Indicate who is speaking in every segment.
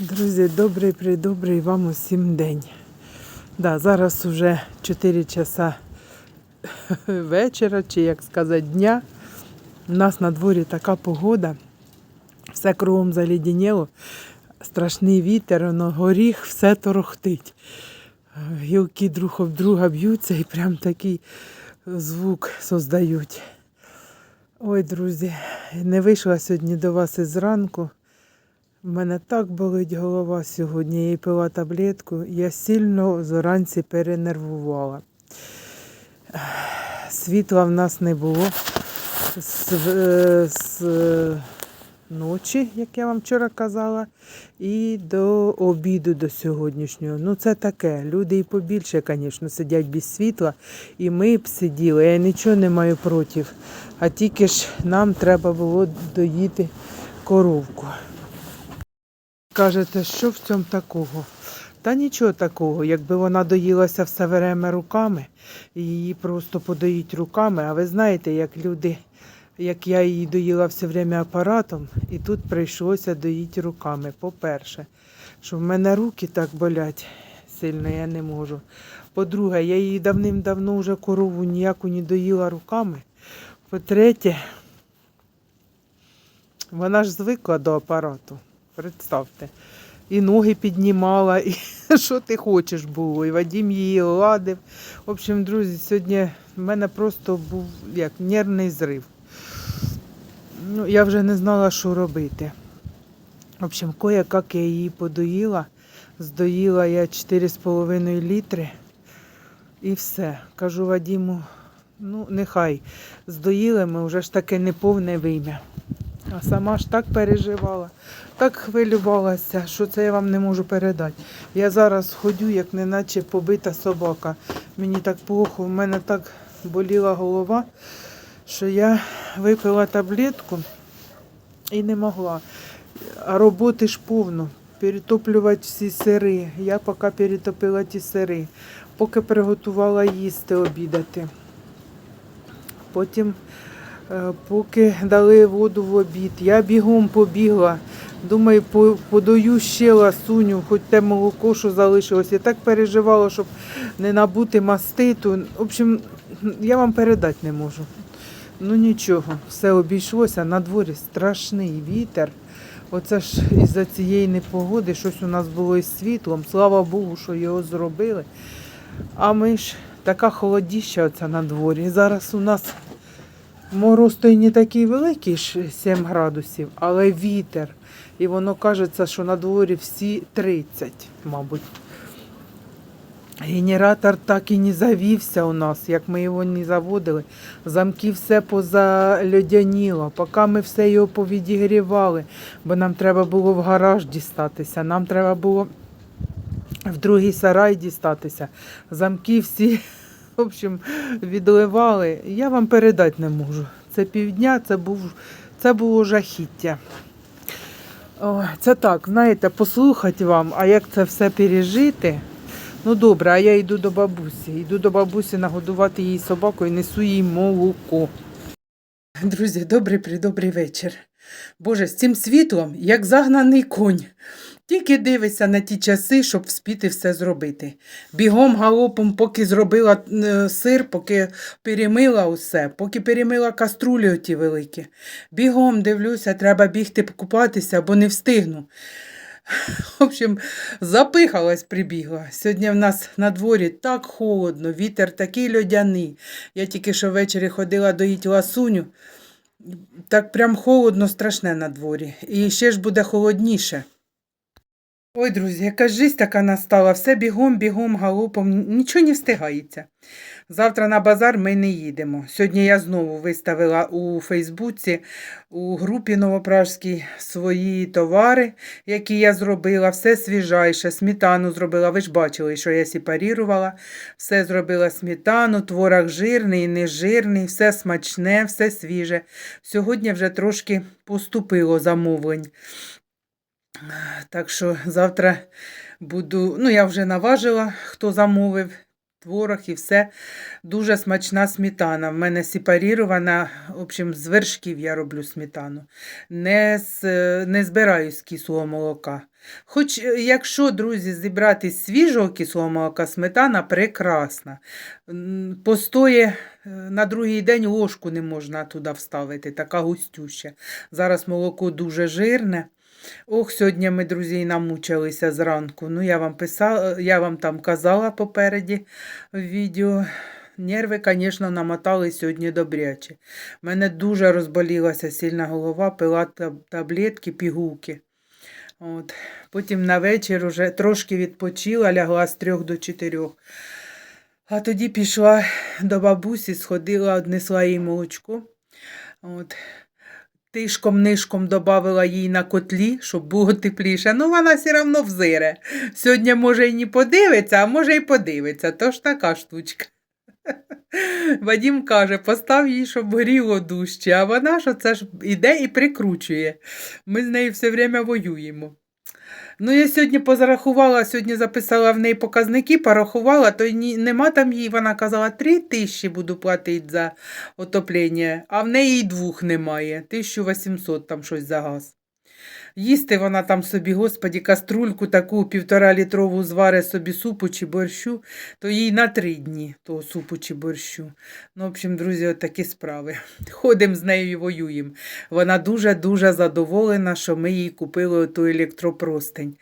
Speaker 1: Друзі, добрий придобрий вам усім день. Да, зараз уже 4 часа вечора, чи як сказати, дня. У нас на дворі така погода. Все кругом заліденіло. Страшний вітер, воно горіх, все торохтить. Гілки друг об друга б'ються і прям такий звук создають. Ой, друзі, не вийшла сьогодні до вас із ранку. У мене так болить голова сьогодні. Я їй пила таблетку. Я сильно зранці перенервувала. Світла в нас не було з, з ночі, як я вам вчора казала, і до обіду до сьогоднішнього. Ну, це таке. Люди і побільше, звісно, сидять без світла. І ми б сиділи. Я нічого не маю проти. А тільки ж нам треба було доїти коровку. Кажете, що в цьому такого? Та нічого такого, якби вона доїлася все время руками, її просто подоїть руками. А ви знаєте, як люди, як я її доїла все время апаратом, і тут прийшлося доїти руками. По-перше, що в мене руки так болять сильно, я не можу. По-друге, я її давним-давно вже корову ніяку не доїла руками. По-третє, вона ж звикла до апарату. Представте. І ноги піднімала, і що ти хочеш було. І Вадим її ладив. В общем, друзі, сьогодні в мене просто був як нервний зрив. Ну, я вже не знала, що робити. В общем, кое-як я її подоїла. Здоїла я 4,5 літри. І все. Кажу Вадиму, ну нехай здоїли ми, вже ж таке неповне вим'я. А сама ж так переживала, так хвилювалася, що це я вам не можу передати. Я зараз ходю, як неначе побита собака. Мені так плохо, в мене так боліла голова, що я випила таблетку і не могла. А роботи ж повно. Перетоплювати всі сири. Я поки перетопила ті сири, поки приготувала їсти обідати. Потім Поки дали воду в обід, я бігом побігла. Думаю, подаю ще ласуню, хоч те молоко, що залишилось. Я так переживала, щоб не набути маститу. В общем, я вам передати не можу. Ну нічого, все обійшлося. На дворі страшний вітер. Оце ж із-за цієї непогоди щось у нас було із світлом. Слава Богу, що його зробили. А ми ж така холодіща оця на дворі. Зараз у нас Мороз той не такий великий, 7 градусів, але вітер. І воно кажеться, що на дворі всі 30, мабуть. Генератор так і не завівся у нас, як ми його не заводили. Замки все позальодяніло, поки ми все його повідігрівали, бо нам треба було в гараж дістатися, нам треба було в другий сарай дістатися. Замки всі в общем, відливали. Я вам передати не можу. Це півдня, це, був, це було жахіття. Ой, це так, знаєте, послухати вам, а як це все пережити. Ну добре, а я йду до бабусі. Йду до бабусі нагодувати її собаку і несу їй молоко. Друзі, добрий придобрий вечір. Боже, з цим світлом, як загнаний конь. Тільки дивиться на ті часи, щоб вспіти все зробити. Бігом галопом, поки зробила е, сир, поки перемила усе, поки перемила каструлі оті великі. Бігом дивлюся, треба бігти купатися, бо не встигну. В общем, запихалась, прибігла. Сьогодні в нас на дворі так холодно, вітер такий льодяний. Я тільки що ввечері ходила доїть ласуню. Так прям холодно, страшне на дворі. І ще ж буде холодніше. Ой, друзі, яка жизнь така настала, все бігом, бігом, галопом, нічого не встигається. Завтра на базар ми не їдемо. Сьогодні я знову виставила у Фейсбуці, у групі Новопражській свої товари, які я зробила, все свіжайше, сметану зробила. Ви ж бачили, що я сепарірувала. Все зробила сметану, творог жирний, нежирний, все смачне, все свіже. Сьогодні вже трошки поступило замовлень. Так що завтра буду, ну я вже наважила, хто замовив творог і все. Дуже смачна сметана. В мене сепарірована, в общем, з вершків я роблю сметану. Не, з, не збираю з кислого молока. Хоч, е, якщо, друзі, зібрати з свіжого кислого молока, сметана прекрасна. Постоє е, на другий день ложку не можна туди вставити, така густюща. Зараз молоко дуже жирне. Ох, сьогодні ми, друзі, намучилися зранку. Ну, я вам писала, я вам там казала попереді в відео. Нерви, звісно, намотали сьогодні добряче. У мене дуже розболілася сильна голова, пила таблетки, пігулки. От. Потім на вечір уже трошки відпочила, лягла з трьох до чотирьох. А тоді пішла до бабусі, сходила, однесла їй молочко. От. Тишком-нишком добавила їй на котлі, щоб було тепліше. Ну, вона все одно взире. Сьогодні, може, і не подивиться, а може, і подивиться. То ж така штучка. Вадім каже, постав їй, щоб горіло дужче, а вона ж оце ж іде і прикручує. Ми з нею все время воюємо. Ну, я сьогодні позарахувала, сьогодні записала в неї показники, порахувала, то ні, нема там їй, вона казала, три тисячі буду платити за отоплення, а в неї й двох немає, 1800 там щось за газ. Їсти вона там собі, господі, каструльку таку півтора літрову зваре собі супу чи борщу, то їй на три дні того супу чи борщу. Ну, в общем, друзі, от такі справи. Ходимо з нею і воюємо. Вона дуже-дуже задоволена, що ми їй купили ту електропростень.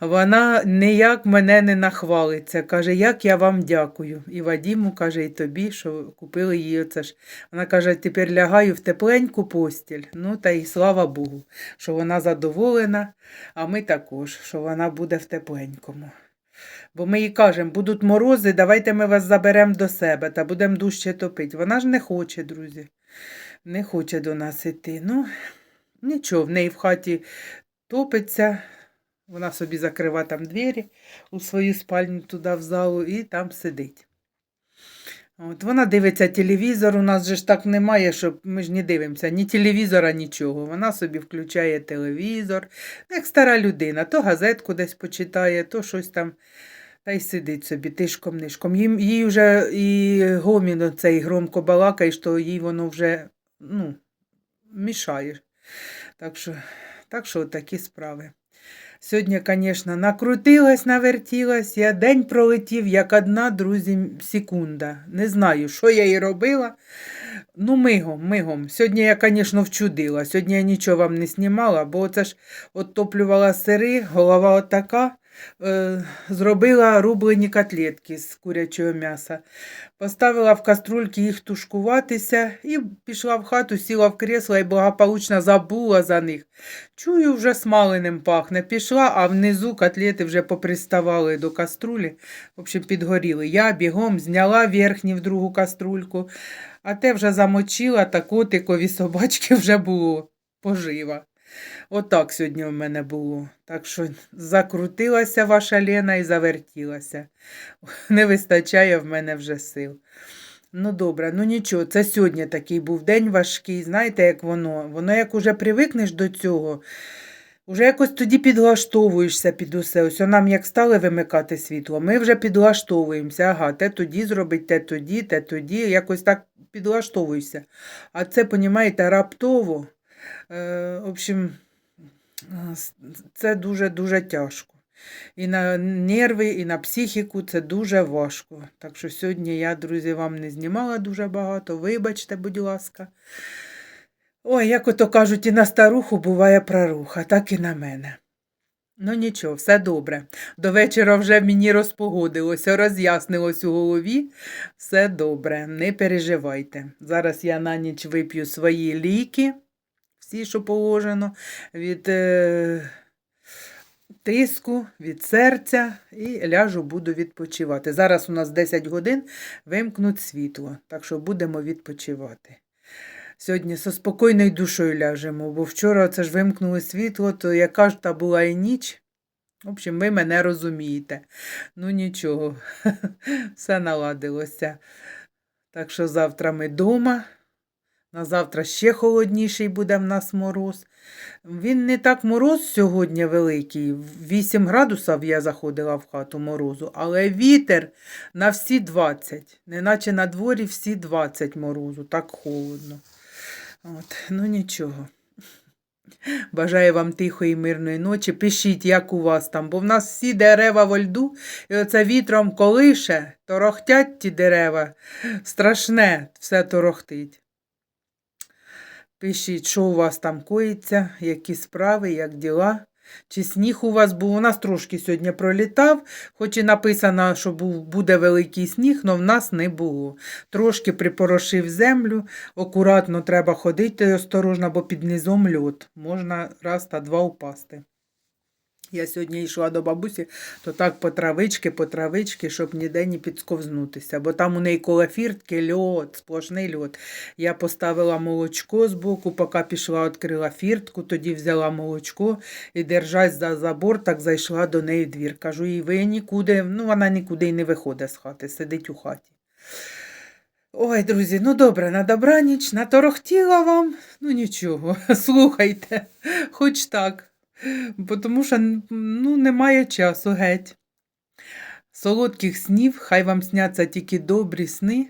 Speaker 1: Вона ніяк мене не нахвалиться. Каже, як я вам дякую. І Вадіму каже, і тобі, що купили їй оце ж. Вона каже, тепер лягаю в тепленьку постіль. Ну, та й слава Богу, що вона задоволена, а ми також, що вона буде в тепленькому. Бо ми їй кажемо, будуть морози, давайте ми вас заберемо до себе та будемо дужче топити. Вона ж не хоче, друзі. Не хоче до нас іти. Ну, нічого, в неї в хаті топиться. Вона собі закрива там двері у свою спальню туди в залу і там сидить. От вона дивиться телевізор, у нас же ж так немає, щоб ми ж не дивимося ні телевізора, нічого. Вона собі включає телевізор, як стара людина, то газетку десь почитає, то щось там. Та й сидить собі тишком-нишком. Їм, їй вже і гомін цей громко балакає, що їй воно вже ну, мішає. Так що, так що такі справи. Сьогодні, звісно, накрутилась, навертілась. Я день пролетів, як одна, друзі, секунда. Не знаю, що я їй робила. Ну, мигом, мигом. Сьогодні я, звісно, вчудила. Сьогодні я нічого вам не знімала, бо це ж оттоплювала сири, голова отака. Е, зробила рублені котлетки з курячого м'яса. Поставила в каструльки їх тушкуватися і пішла в хату, сіла в кресло і благополучно забула за них. Чую, вже смаленим пахне. Пішла, а внизу котлети вже поприставали до каструлі. В общем, підгоріли. Я бігом зняла верхні в другу каструльку, а те вже замочила, та котикові собачки вже було пожива. Отак сьогодні в мене було. Так що закрутилася ваша Лена і завертілася. Не вистачає в мене вже сил. Ну, добре, ну нічого, це сьогодні такий був день важкий. Знаєте, як воно? Воно як уже привикнеш до цього, уже якось тоді підлаштовуєшся під усе. Ось нам як стали вимикати світло, ми вже підлаштовуємося. Ага, те тоді зробить, те тоді, те тоді. Якось так підлаштовуєшся. А це, понімаєте, раптово. Е, в общем, е, це дуже-дуже тяжко. І на нерви, і на психіку це дуже важко. Так що сьогодні я, друзі, вам не знімала дуже багато. Вибачте, будь ласка. Ой, як ото кажуть, і на старуху буває проруха, так і на мене. Ну нічого, все добре. До вечора вже мені розпогодилося, роз'яснилось у голові. Все добре, не переживайте. Зараз я на ніч вип'ю свої ліки, всі, що положено, від е, тиску, від серця і ляжу, буду відпочивати. Зараз у нас 10 годин вимкнуть світло, так що будемо відпочивати. Сьогодні зі спокійною душою ляжемо, бо вчора це ж вимкнули світло, то яка ж та була і ніч. В общем, ви мене розумієте. Ну нічого, все наладилося. Так що завтра ми вдома. На завтра ще холодніший буде в нас мороз. Він не так мороз сьогодні великий. 8 градусів я заходила в хату морозу, але вітер на всі 20. Неначе на дворі всі 20 морозу, так холодно. От, ну нічого. Бажаю вам тихої мирної ночі. Пишіть, як у вас там, бо в нас всі дерева во льду, і оце вітром колише, торохтять ті дерева. Страшне все торохтить. Пишіть, що у вас там коїться, які справи, як діла. Чи сніг у вас був? У нас трошки сьогодні пролітав, хоч і написано, що був, буде великий сніг, але в нас не було. Трошки припорошив землю, акуратно треба ходити осторожно, бо під низом льот. Можна раз та два упасти. Я сьогодні йшла до бабусі, то так по травички, по травички, щоб ніде не підсковзнутися, бо там у неї коло фіртки льот, сплошний льот. Я поставила молочко збоку, поки пішла, відкрила фіртку, тоді взяла молочко і, держась за забор, так зайшла до неї в двір. Кажу, їй ви нікуди, ну вона нікуди й не виходить з хати, сидить у хаті. Ой, друзі, ну добре, на добраніч, наторохтіла вам, ну нічого, слухайте, хоч так. Бо тому що ну, немає часу геть. Солодких снів, хай вам сняться тільки добрі сни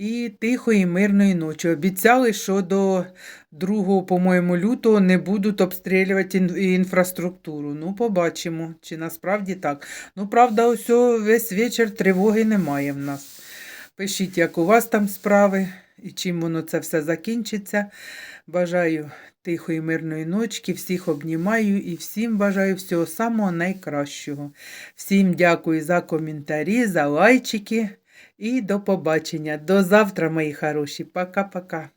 Speaker 1: і тихої мирної ночі. Обіцяли, що до 2, по-моєму, лютого не будуть обстрілювати інфраструктуру. Ну, побачимо, чи насправді так. Ну, правда, ось весь вечір тривоги немає в нас. Пишіть, як у вас там справи і чим воно це все закінчиться. Бажаю тихої мирної ночки, всіх обнімаю і всім бажаю всього самого найкращого. Всім дякую за коментарі, за лайчики і до побачення. До завтра, мої хороші. Пока-пока.